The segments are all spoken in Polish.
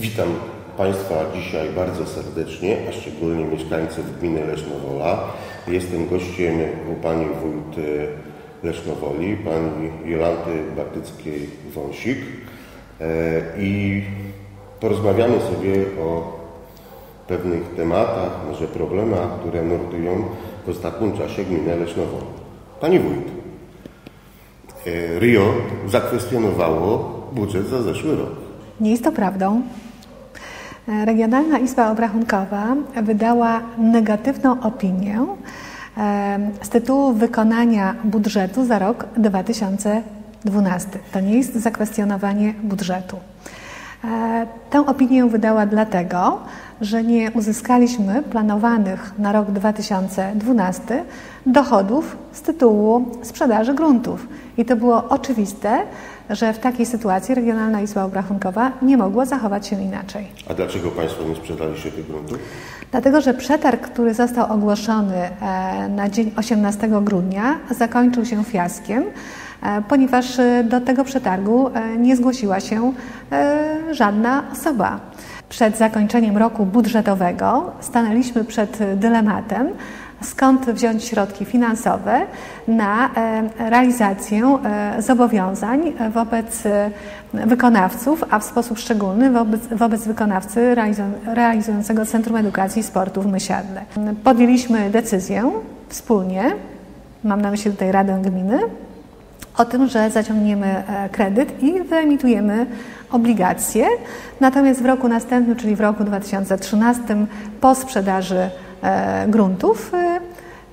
Witam Państwa dzisiaj bardzo serdecznie, a szczególnie mieszkańców gminy Lesznowola. Jestem gościem u Pani Wójt Lesznowoli, Pani Jolanty Bartyckiej-Wąsik e, i porozmawiamy sobie o pewnych tematach, może problemach, które nurtują w ostatnim czasie gminę Lesznowolę. Pani Wójt, e, Rio zakwestionowało budżet za zeszły rok. Nie jest to prawdą. Regionalna Izba Obrachunkowa wydała negatywną opinię z tytułu wykonania budżetu za rok 2012. To nie jest zakwestionowanie budżetu. E, tę opinię wydała dlatego, że nie uzyskaliśmy planowanych na rok 2012 dochodów z tytułu sprzedaży gruntów. I to było oczywiste, że w takiej sytuacji Regionalna Izba Obrachunkowa nie mogła zachować się inaczej. A dlaczego Państwo nie sprzedaliście tych gruntów? Dlatego, że przetarg, który został ogłoszony e, na dzień 18 grudnia, zakończył się fiaskiem, e, ponieważ e, do tego przetargu nie zgłosiła się żadna osoba. Przed zakończeniem roku budżetowego stanęliśmy przed dylematem, skąd wziąć środki finansowe na e, realizację e, zobowiązań wobec e, wykonawców, a w sposób szczególny wobec, wobec wykonawcy realizującego Centrum Edukacji i Sportu w Mysiadle. Podjęliśmy decyzję wspólnie, mam na myśli tutaj Radę Gminy, o tym, że zaciągniemy kredyt i wyemitujemy obligacje. Natomiast w roku następnym, czyli w roku 2013, po sprzedaży gruntów e,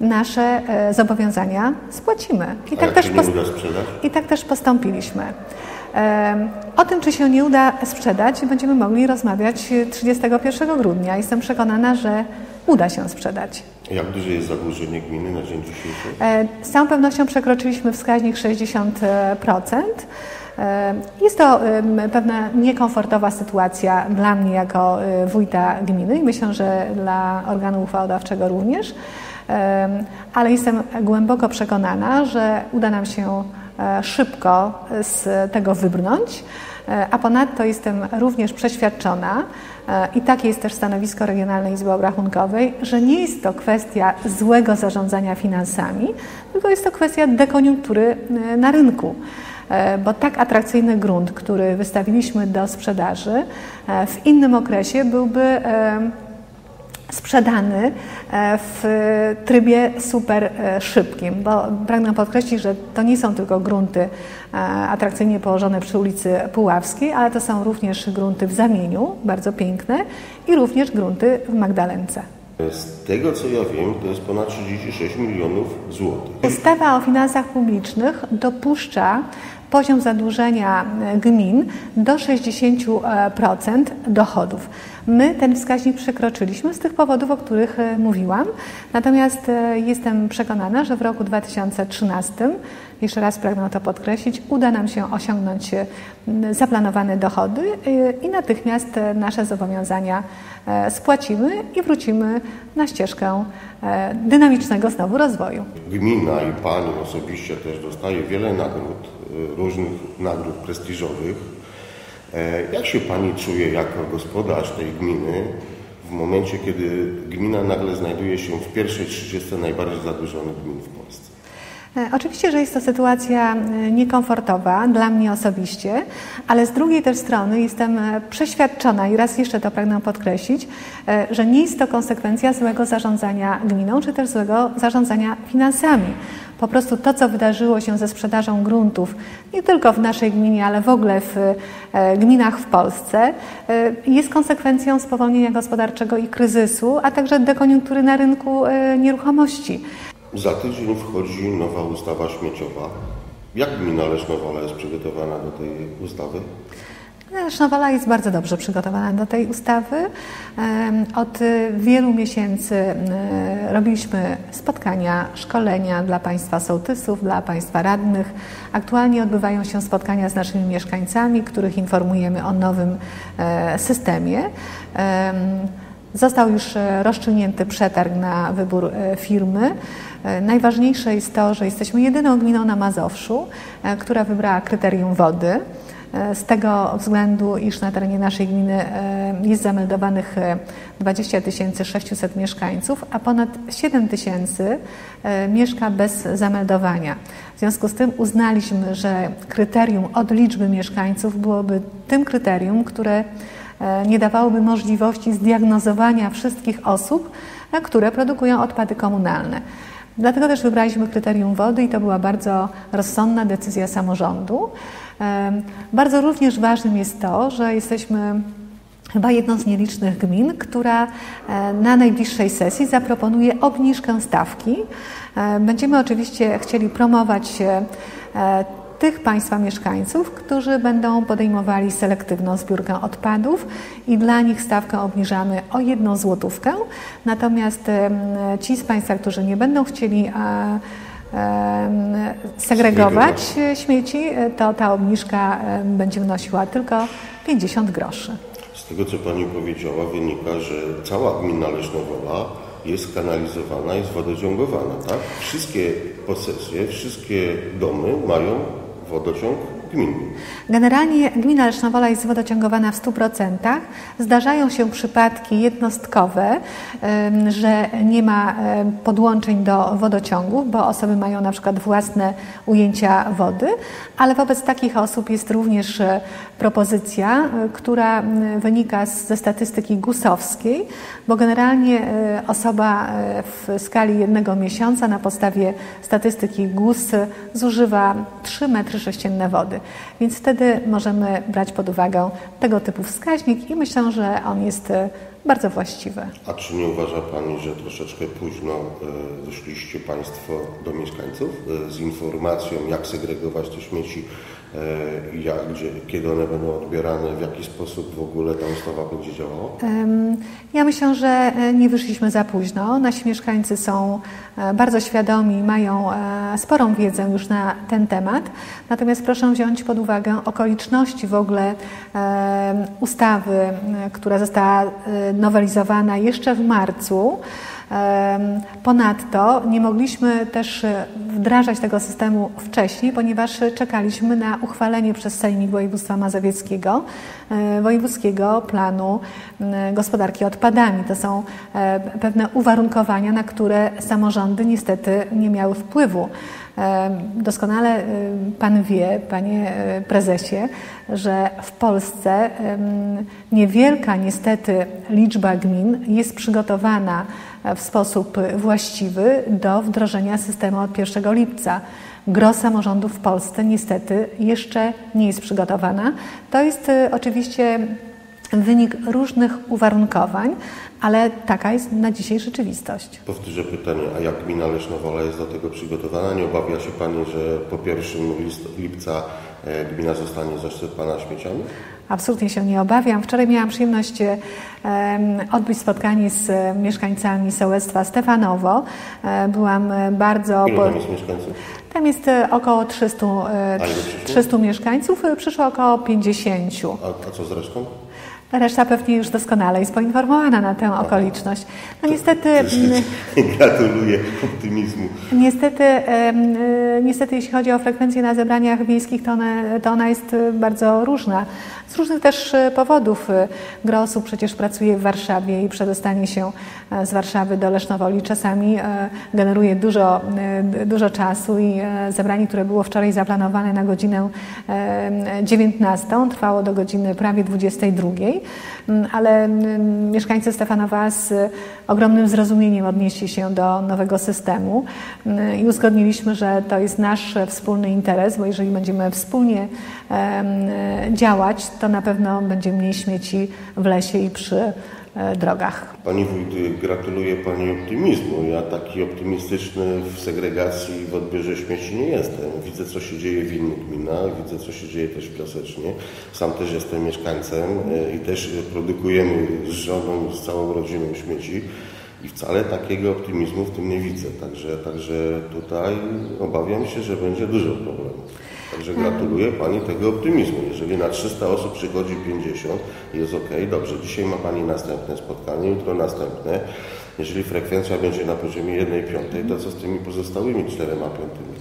nasze e, zobowiązania spłacimy. I tak, też, I tak też postąpiliśmy. O tym, czy się nie uda sprzedać, będziemy mogli rozmawiać 31 grudnia. Jestem przekonana, że uda się sprzedać. Jak duże jest zadłużenie gminy na dzień dzisiejszy? Z całą pewnością przekroczyliśmy wskaźnik 60%. Jest to pewna niekomfortowa sytuacja dla mnie jako y, wójta gminy i myślę, że dla organu uchwałodawczego również, ale jestem głęboko przekonana, że uda nam się e, szybko z tego wybrnąć. E, a ponadto jestem również przeświadczona, e, i takie jest też stanowisko Regionalnej Izby Obrachunkowej, że nie jest to kwestia złego zarządzania finansami, tylko jest to kwestia dekoniunktury na rynku. E, bo tak atrakcyjny grunt, który wystawiliśmy do sprzedaży, e, w innym okresie byłby e, sprzedany w trybie super szybkim, bo pragnę podkreślić, że to nie są tylko grunty atrakcyjnie położone przy ulicy Puławskiej, ale to są również grunty w Zamieniu, bardzo piękne i również grunty w Magdalence. Z tego co ja wiem, to jest ponad 36 milionów złotych. Ustawa o finansach publicznych dopuszcza poziom zadłużenia e, gmin do 60% dochodów. My ten wskaźnik przekroczyliśmy z tych powodów, o których e, mówiłam. Natomiast e, jestem przekonana, że w roku 2013, jeszcze raz pragnę to podkreślić, uda nam się osiągnąć zaplanowane dochody i natychmiast nasze zobowiązania spłacimy i wrócimy na ścieżkę dynamicznego znowu rozwoju. Gmina i Pani osobiście też dostaje wiele nagród różnych nagród prestiżowych. E, jak się Pani czuje jako gospodarz tej gminy w momencie, kiedy gmina nagle znajduje się w pierwszej 30 najbardziej zadłużonych gmin w Polsce? E, oczywiście, że jest to sytuacja e, niekomfortowa dla mnie osobiście, ale z drugiej też strony jestem przeświadczona i raz jeszcze to pragnę podkreślić, że nie jest to konsekwencja złego zarządzania gminą czy też złego zarządzania finansami. Po prostu to, co wydarzyło się ze sprzedażą gruntów, nie tylko w naszej gminie, ale w ogóle w e, gminach w Polsce, e, jest konsekwencją spowolnienia gospodarczego i kryzysu, a także dekoniunktury na rynku e, nieruchomości. Za tydzień wchodzi nowa ustawa śmieciowa. Jak gmina Lesznowola jest przygotowana do tej ustawy? Sznowola jest bardzo dobrze przygotowana do tej ustawy. Od wielu miesięcy robiliśmy spotkania, szkolenia dla Państwa sołtysów, dla Państwa radnych. Aktualnie odbywają się spotkania z naszymi mieszkańcami, których informujemy o nowym e, systemie. Został już e, rozstrzygnięty przetarg na wybór e, firmy. Najważniejsze jest to, że jesteśmy jedyną gminą na Mazowszu, która wybrała kryterium wody. E, z tego względu, iż na terenie naszej gminy e, jest zameldowanych e, 20 600 mieszkańców, a ponad 7 tysięcy e, mieszka bez zameldowania. W związku z tym uznaliśmy, że kryterium od liczby mieszkańców byłoby tym kryterium, które e, nie dawałoby możliwości zdiagnozowania wszystkich osób, e, które produkują odpady komunalne. Dlatego też wybraliśmy kryterium wody i to była bardzo rozsądna decyzja samorządu. Bardzo również ważnym jest to, że jesteśmy chyba jedną z nielicznych gmin, która e, na najbliższej sesji zaproponuje obniżkę stawki. E, Będziemy oczywiście chcieli promować e, tych Państwa mieszkańców, którzy będą podejmowali selektywną zbiórkę odpadów i dla nich stawkę obniżamy o jedną złotówkę. Natomiast ci z Państwa, którzy nie będą chcieli segregować śmieci, e, to ta obniżka będzie wynosiła tylko 50 groszy. Z tego, co Pani powiedziała, wynika, że cała gmina Lesznowola jest kanalizowana, jest wodociągowana, tak? Wszystkie posesje, wszystkie domy mają wodociąg gminny. Generalnie gmina Lesznowola jest wodociągowana w 100%. Zdarzają się przypadki jednostkowe, że nie ma podłączeń do wodociągów, bo osoby mają na przykład własne ujęcia wody, ale wobec takich osób jest również propozycja, e, która wynika ze statystyki gusowskiej, bo generalnie e, osoba e, w skali jednego miesiąca na podstawie statystyki GUS zużywa 3 metry sześcienne wody. Więc wtedy możemy brać pod uwagę tego typu wskaźnik i myślę, że on jest bardzo właściwy. A czy nie uważa Pani, że troszeczkę późno e, wyszliście Państwo do mieszkańców z informacją, jak segregować te śmieci, jak, gdzie, kiedy one będą odbierane, w jaki sposób w ogóle ta ustawa będzie działała? Ja myślę, że e, nie wyszliśmy za późno. Nasi mieszkańcy są e, bardzo świadomi, mają e, sporą wiedzę już na ten temat. Natomiast proszę wziąć pod uwagę okoliczności w ogóle e, ustawy, e, która została e, nowelizowana jeszcze w marcu. Ponadto nie mogliśmy też e, wdrażać tego systemu wcześniej, ponieważ czekaliśmy na uchwalenie przez Sejmik Województwa Mazowieckiego e, Wojewódzkiego Planu Gospodarki Odpadami. To są e, pewne uwarunkowania, na które samorządy niestety nie miały wpływu. Doskonale Pan wie, Panie e, Prezesie, że w Polsce niewielka niestety liczba gmin jest przygotowana e, w sposób właściwy do wdrożenia systemu od 1 lipca. Gro samorządów w Polsce niestety jeszcze nie jest przygotowana. To jest e, oczywiście wynik różnych uwarunkowań, ale taka jest na dzisiaj rzeczywistość. Powtórzę pytanie, a jak gmina Lesznowola jest do tego przygotowana? Nie obawia się Pani, że po 1 list- lipca e, gmina zostanie zaszczepiona śmieciami? Absolutnie się nie obawiam. Wczoraj miałam przyjemność e, odbyć spotkanie z e, mieszkańcami sołectwa Stefanowo. Byłam bardzo... Ilu tam jest mieszkańców? Tam jest około 300, e, A ile przyszło? 300 mieszkańców, przyszło około 50. A, a co z resztą? Reszta pewnie już doskonale jest poinformowana na tę okoliczność. No niestety, m, Gratuluję optymizmu. niestety, e, niestety jeśli chodzi o frekwencję na zebraniach wiejskich, to, one, to ona jest e, bardzo różna. Z różnych też e, powodów. Gro osób przecież pracuje w Warszawie i przedostanie się e, z Warszawy do Lesznowoli czasami e, generuje dużo, e, dużo czasu i zebranie, które było wczoraj zaplanowane na godzinę e, 19, trwało do godziny prawie 22, Mm, ale mm, mieszkańcy Stefanowa z ogromnym zrozumieniem odnieśli się do nowego systemu. Mm, i uzgodniliśmy, że to jest nasz wspólny interes, bo jeżeli będziemy wspólnie e, działać, to na pewno będzie mniej śmieci w lesie i przy drogach. Pani wójt, gratuluję Pani optymizmu. Ja taki optymistyczny w segregacji w odbiorze śmieci nie jestem. Widzę, co się dzieje w innych gminach, widzę, co się dzieje też w Piasecznie. Sam też jestem mieszkańcem e, i też produkujemy z żoną, z całą rodziną śmieci. I wcale takiego optymizmu w tym nie widzę. Także, także tutaj obawiam się, że będzie dużo problemów. Także gratuluję Pani tego optymizmu. Jeżeli na 300 osób przychodzi 50, jest ok, dobrze. Dzisiaj ma Pani następne spotkanie, jutro następne. Jeżeli frekwencja będzie na poziomie 1 piątej, to co z tymi pozostałymi 4 piątymi?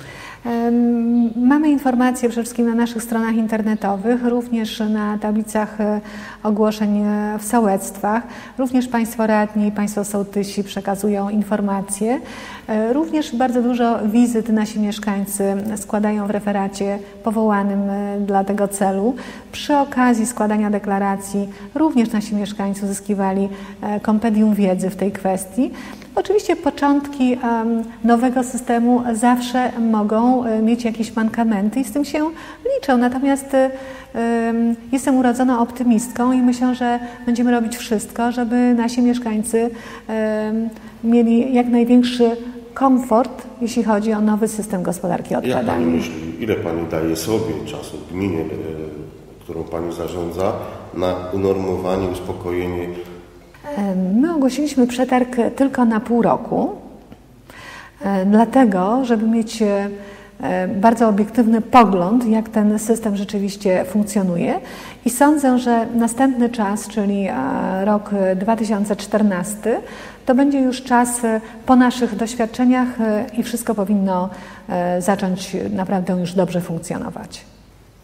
Mamy informacje przede wszystkim na naszych stronach internetowych, również na tablicach e, ogłoszeń e, w sołectwach. Również Państwo radni, Państwo sołtysi przekazują informacje. E, Również bardzo dużo wizyt nasi mieszkańcy składają w referacie powołanym dla tego celu. Przy okazji składania deklaracji również nasi mieszkańcy uzyskiwali kompendium wiedzy w tej kwestii. Oczywiście początki nowego systemu zawsze mogą e, mieć jakieś mankamenty i z tym się liczę. Natomiast e, em, jestem urodzona optymistką i myślę, że będziemy robić wszystko, żeby nasi mieszkańcy mieli jak największy komfort, jeśli chodzi o nowy system gospodarki Jak Pani odpadami. myśli, ile Pani daje sobie czasu gminie, e, którą Pani zarządza, na unormowanie, uspokojenie My ogłosiliśmy przetarg tylko na pół roku, e, dlatego, żeby mieć e, bardzo obiektywny pogląd, jak ten system rzeczywiście funkcjonuje. I sądzę, że następny czas, czyli e, rok 2014, to będzie już czas po naszych doświadczeniach i wszystko powinno zacząć naprawdę już dobrze funkcjonować.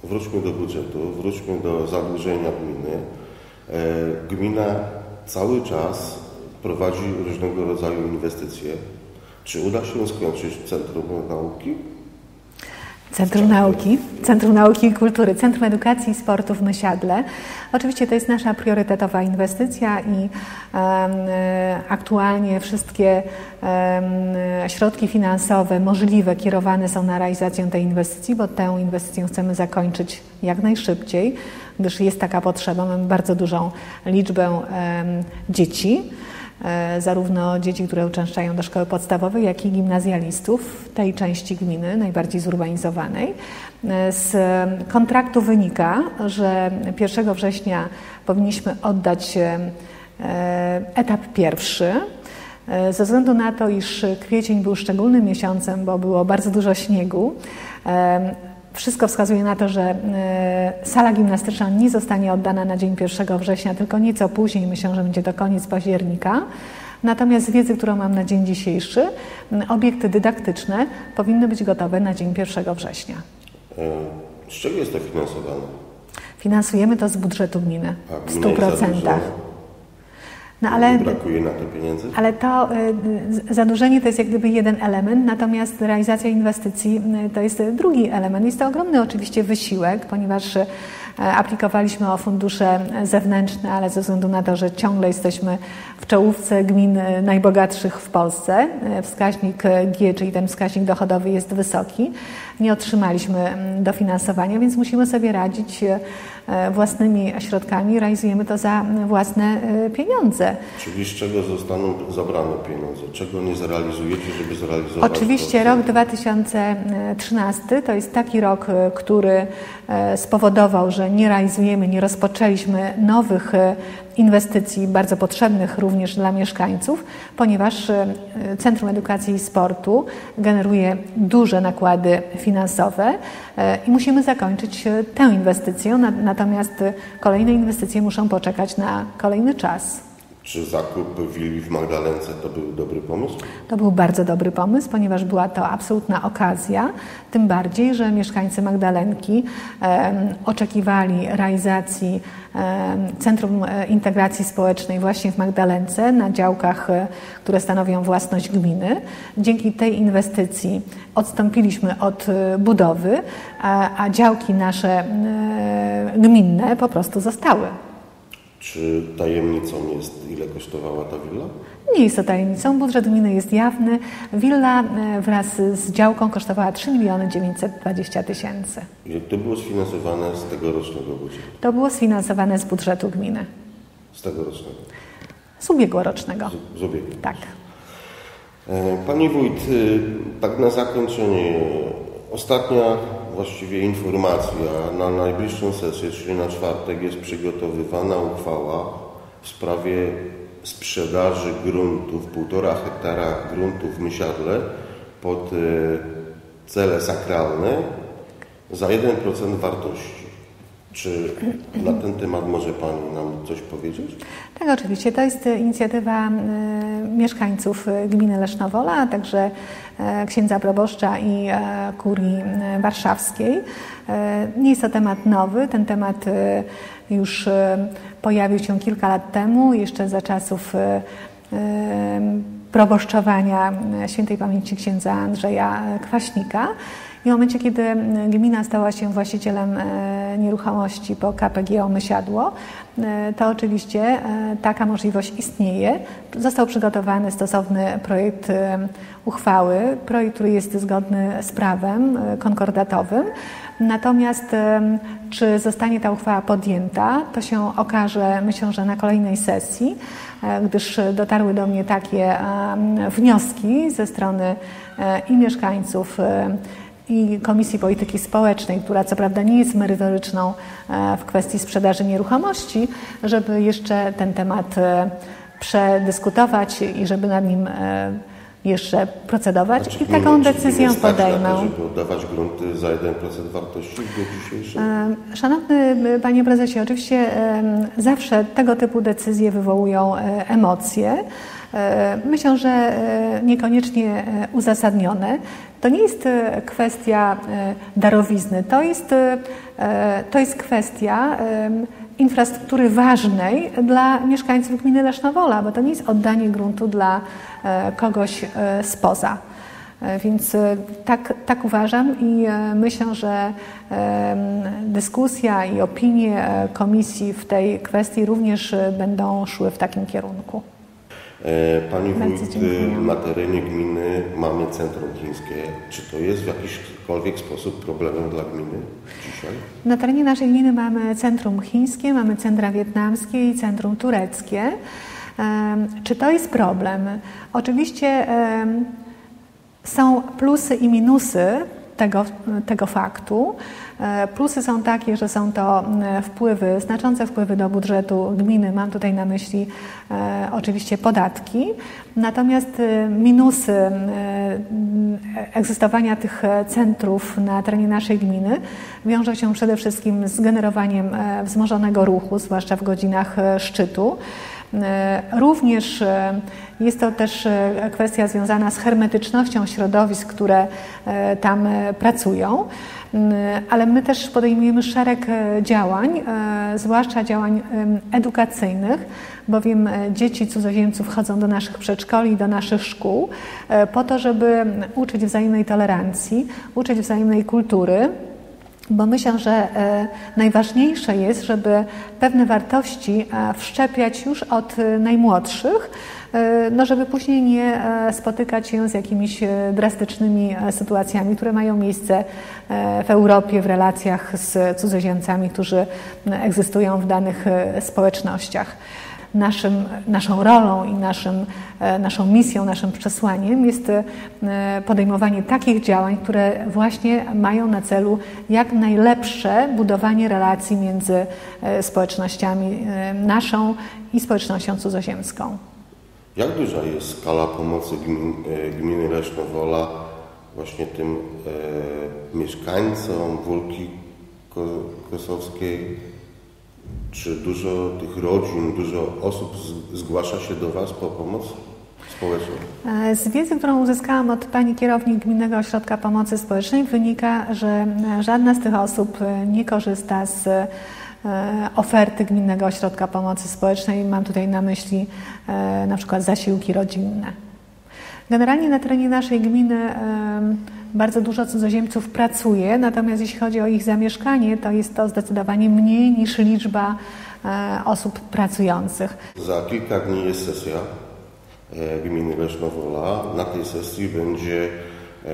Wróćmy do budżetu, wróćmy do zadłużenia gminy. Gmina cały czas prowadzi różnego rodzaju inwestycje. Czy uda się skończyć Centrum Nauki? Centrum Nauki, Centrum Nauki i Kultury, Centrum Edukacji i Sportu w Mysiadle. Oczywiście to jest nasza priorytetowa inwestycja i e, aktualnie wszystkie em, środki finansowe możliwe kierowane są na realizację tej inwestycji, bo tę inwestycję chcemy zakończyć jak najszybciej, gdyż jest taka potrzeba. Mamy bardzo dużą liczbę dzieci e, zarówno dzieci, które uczęszczają do szkoły podstawowej, jak i gimnazjalistów tej części gminy, najbardziej zurbanizowanej. E, Z kontraktu wynika, że 1 września powinniśmy oddać e, etap pierwszy. E, Ze względu na to, iż kwiecień był szczególnym miesiącem, bo było bardzo dużo śniegu, e, wszystko wskazuje na to, że e, sala gimnastyczna nie zostanie oddana na dzień 1 września, tylko nieco później, myślę, że będzie to koniec października. Natomiast z wiedzy, którą mam na dzień dzisiejszy, obiekty dydaktyczne powinny być gotowe na dzień 1 września. E, Z czego jest to finansowane? Finansujemy to z budżetu gminy w gmina jest 100%. No ale Brakuje na to pieniędzy? Ale to y, zadłużenie to jest jak gdyby jeden element, natomiast realizacja inwestycji y, to jest drugi element. Jest to ogromny oczywiście wysiłek, ponieważ y, aplikowaliśmy o fundusze zewnętrzne, ale ze względu na to, że ciągle jesteśmy w czołówce gmin y, najbogatszych w Polsce, y, wskaźnik G, czyli ten wskaźnik dochodowy jest wysoki, nie otrzymaliśmy mm, dofinansowania, więc musimy sobie radzić y, własnymi środkami, realizujemy to za y, własne y, pieniądze. Czyli z czego zostaną zabrane pieniądze? Czego nie zrealizujecie, żeby zrealizować Oczywiście rok 2013 to jest taki rok, e, który e, spowodował, że nie realizujemy, nie rozpoczęliśmy nowych e, inwestycji bardzo potrzebnych również dla mieszkańców, ponieważ e, Centrum Edukacji i Sportu generuje duże nakłady finansowe e, i musimy zakończyć e, tę inwestycję, na- natomiast kolejne inwestycje muszą poczekać na kolejny czas. Czy zakup willi w Magdalence to był dobry pomysł? To był bardzo dobry pomysł, ponieważ była to absolutna okazja, tym bardziej, że mieszkańcy Magdalenki em, oczekiwali realizacji em, Centrum e, Integracji Społecznej właśnie w Magdalence na działkach, e, które stanowią własność gminy. Dzięki tej inwestycji odstąpiliśmy od e, budowy, a, a działki nasze e, gminne po prostu zostały. Czy tajemnicą jest, ile kosztowała ta willa? Nie jest to tajemnicą, budżet gminy jest jawny. Willa e, wraz z działką kosztowała 3 miliony 920 tysięcy. I to było sfinansowane z tegorocznego budżetu? To było sfinansowane z budżetu gminy, Z tegorocznego? z ubiegłorocznego. Z, z ubiegłego. Tak. E, Pani Wójt, y, tak na zakończenie, ostatnia właściwie informacja. Na najbliższą sesję, czyli na czwartek, jest przygotowywana uchwała w sprawie sprzedaży gruntów, półtora hektara gruntów w Mysiadle pod y, cele sakralne za 1% wartości. Czy na ten temat może Pani nam coś powiedzieć? Tak, oczywiście. To jest inicjatywa y, mieszkańców gminy Lesznowola, a także y, księdza proboszcza i kurii warszawskiej. Nie jest to temat nowy. Ten temat już pojawił się kilka lat temu, jeszcze za czasów proboszczowania świętej pamięci księdza Andrzeja Kwaśnika. I w momencie, kiedy gmina stała się właścicielem e, nieruchomości po KPG Omysiadło, e, to oczywiście e, taka możliwość istnieje. Został przygotowany stosowny projekt uchwały, projekt, który jest zgodny z prawem konkordatowym. Natomiast czy zostanie ta uchwała podjęta, to się okaże, myślę, że na kolejnej sesji, gdyż dotarły do mnie takie wnioski ze strony i mieszkańców i Komisji Polityki Społecznej, która co prawda nie jest merytoryczną e, w kwestii sprzedaży nieruchomości, żeby jeszcze ten temat e, przedyskutować i żeby nad nim e, jeszcze procedować Czy i taką decyzję gminy stać na to, żeby oddawać grunty za 1% wartości w dniu dzisiejszym? Szanowny Panie Prezesie, oczywiście zawsze tego typu decyzje wywołują emocje. E, Myślę, że e, niekoniecznie e, uzasadnione. To nie jest kwestia darowizny, to jest, to jest kwestia infrastruktury ważnej dla mieszkańców gminy Lesznowola, bo to nie jest oddanie gruntu dla kogoś spoza. Więc tak, tak uważam i myślę, że dyskusja i opinie komisji w tej kwestii również będą szły w takim kierunku. E, Pani wójt, na terenie gminy mamy centrum chińskie. Czy to jest w jakikolwiek sposób problemem dla gminy dzisiaj? Na terenie naszej gminy mamy centrum chińskie, mamy centra wietnamskie i centrum tureckie. Czy to jest problem? Oczywiście są plusy i minusy tego, tego faktu. E, Plusy są takie, że są to m, wpływy, znaczące wpływy do budżetu gminy. Mam tutaj na myśli e, oczywiście podatki. Natomiast e, minusy e, egzystowania tych e, centrów na terenie naszej gminy wiążą się przede wszystkim z generowaniem e, wzmożonego ruchu, zwłaszcza w godzinach e, szczytu. E, Również e, jest to też e, kwestia związana z hermetycznością środowisk, które tam pracują. Mm, Ale my też podejmujemy szereg działań, zwłaszcza działań edukacyjnych, bowiem dzieci cudzoziemców chodzą do naszych przedszkoli, do naszych szkół, po to, żeby uczyć wzajemnej tolerancji, uczyć wzajemnej kultury. Bo myślę, że e, najważniejsze jest, żeby pewne wartości e, wszczepiać już od e, najmłodszych, no żeby później nie spotykać się z jakimiś drastycznymi sytuacjami, które mają miejsce w Europie w relacjach z cudzoziemcami, którzy egzystują w danych społecznościach. Naszym, naszą rolą i naszym, e, naszą misją, naszym przesłaniem jest e, podejmowanie takich działań, które właśnie mają na celu jak najlepsze budowanie relacji między e, społecznościami naszą i społecznością cudzoziemską. Jak duża jest skala pomocy gmin, gminy Lesznowola właśnie tym e, mieszkańcom Wólki Ko- Kosowskiej? Czy dużo tych rodzin, dużo osób zgłasza się do Was po pomoc społeczną? E, Z wiedzy, którą uzyskałam od pani kierownik Gminnego Ośrodka Pomocy Społecznej wynika, że e, żadna z tych osób e, nie korzysta z oferty Gminnego Ośrodka Pomocy Społecznej. Mam tutaj na myśli na przykład zasiłki rodzinne. Generalnie na terenie naszej gminy bardzo dużo cudzoziemców pracuje, natomiast jeśli chodzi o ich zamieszkanie, to jest to zdecydowanie mniej niż liczba e, osób pracujących. Za kilka dni jest sesja e, gminy Lesznowola. Na tej sesji będzie e,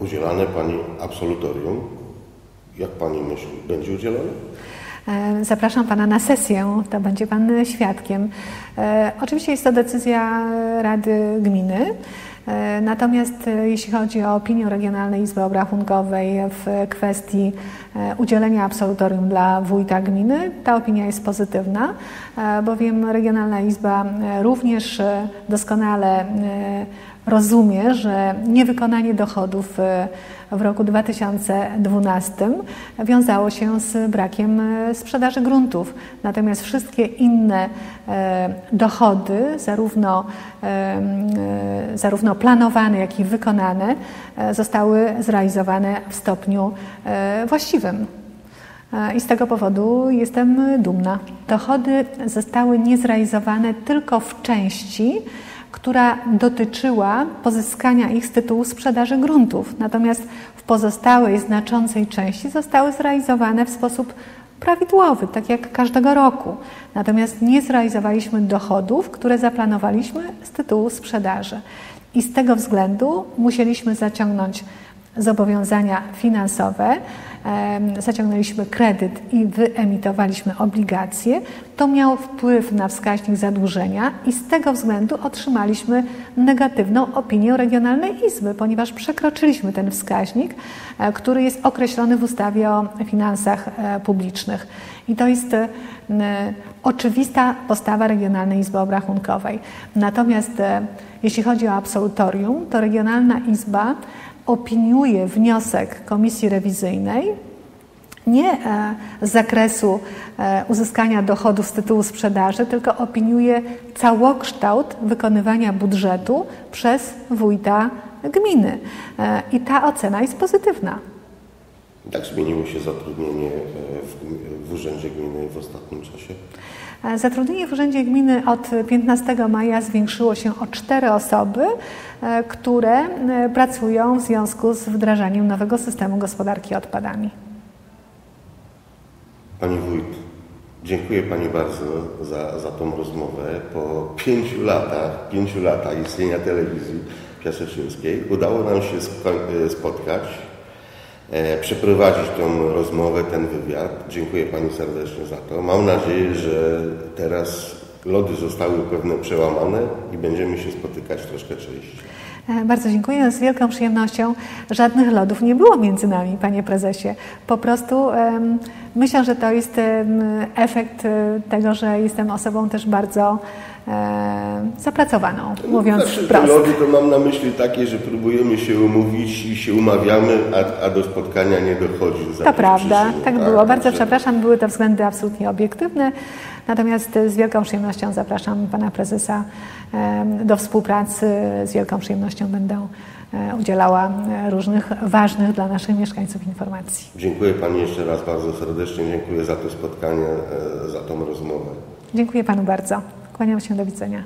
udzielane Pani absolutorium. Jak Pani myśli, będzie udzielone? E, Zapraszam Pana na sesję, to będzie Pan świadkiem. E, Oczywiście jest to decyzja Rady Gminy, e, natomiast e, jeśli chodzi o opinię Regionalnej Izby Obrachunkowej w kwestii e, udzielenia absolutorium dla wójta gminy, ta opinia jest pozytywna, e, bowiem Regionalna Izba e, również e, doskonale e, rozumie, że niewykonanie dochodów e, w roku 2012 wiązało się z brakiem e, sprzedaży gruntów. Natomiast wszystkie inne e, dochody, zarówno, zarówno planowane, jak i wykonane, zostały zrealizowane w stopniu właściwym. I z tego powodu jestem dumna. Dochody zostały niezrealizowane tylko w części, która dotyczyła pozyskania ich z tytułu sprzedaży gruntów. Natomiast w pozostałej znaczącej części zostały zrealizowane w sposób prawidłowy, tak jak każdego roku. Natomiast nie zrealizowaliśmy dochodów, które zaplanowaliśmy z tytułu sprzedaży. I z tego względu musieliśmy zaciągnąć zobowiązania finansowe, zaciągnęliśmy kredyt i wyemitowaliśmy obligacje, to miało wpływ na wskaźnik zadłużenia i z tego względu otrzymaliśmy negatywną opinię Regionalnej Izby, ponieważ przekroczyliśmy ten wskaźnik, e, który jest określony w ustawie o finansach e, publicznych. I to jest e, oczywista postawa Regionalnej Izby Obrachunkowej. Natomiast jeśli chodzi o absolutorium, to Regionalna Izba opiniuje wniosek komisji rewizyjnej nie e, z zakresu e, uzyskania dochodów z tytułu sprzedaży, tylko opiniuje całokształt wykonywania budżetu przez wójta gminy. E, I ta ocena jest pozytywna. Jak zmieniło się zatrudnienie w, w Urzędzie Gminy w ostatnim czasie? Zatrudnienie w Urzędzie Gminy od 15 maja zwiększyło się o cztery osoby, e, które e, pracują w związku z wdrażaniem nowego systemu gospodarki odpadami. Pani Wójt, dziękuję Pani bardzo za, za tą rozmowę. Po pięciu latach, pięciu latach istnienia telewizji piaseczynskiej udało nam się e, spotkać E, przeprowadzić tą rozmowę, ten wywiad. Dziękuję Pani serdecznie za to. Mam nadzieję, że teraz lody zostały pewne przełamane i będziemy się spotykać troszkę częściej. E, bardzo dziękuję. Z wielką przyjemnością żadnych lodów nie było między nami, panie prezesie. Po prostu um, myślę, że to jest um, efekt e, tego, że jestem osobą też bardzo e, zapracowaną, mówiąc znaczy, wprost. Lody to mam na myśli takie, że próbujemy się umówić i się umawiamy, a, a do spotkania nie dochodzi. To prawda, tak, tak było. Bardzo przepraszam, były to względy absolutnie obiektywne. Natomiast z wielką przyjemnością zapraszam pana prezesa do współpracy. Z wielką przyjemnością będę e, udzielała e, różnych ważnych dla naszych mieszkańców informacji. Dziękuję Pani jeszcze raz bardzo serdecznie. Dziękuję za to spotkanie, e, za tą rozmowę. Dziękuję Panu bardzo. Kłaniam się, do widzenia.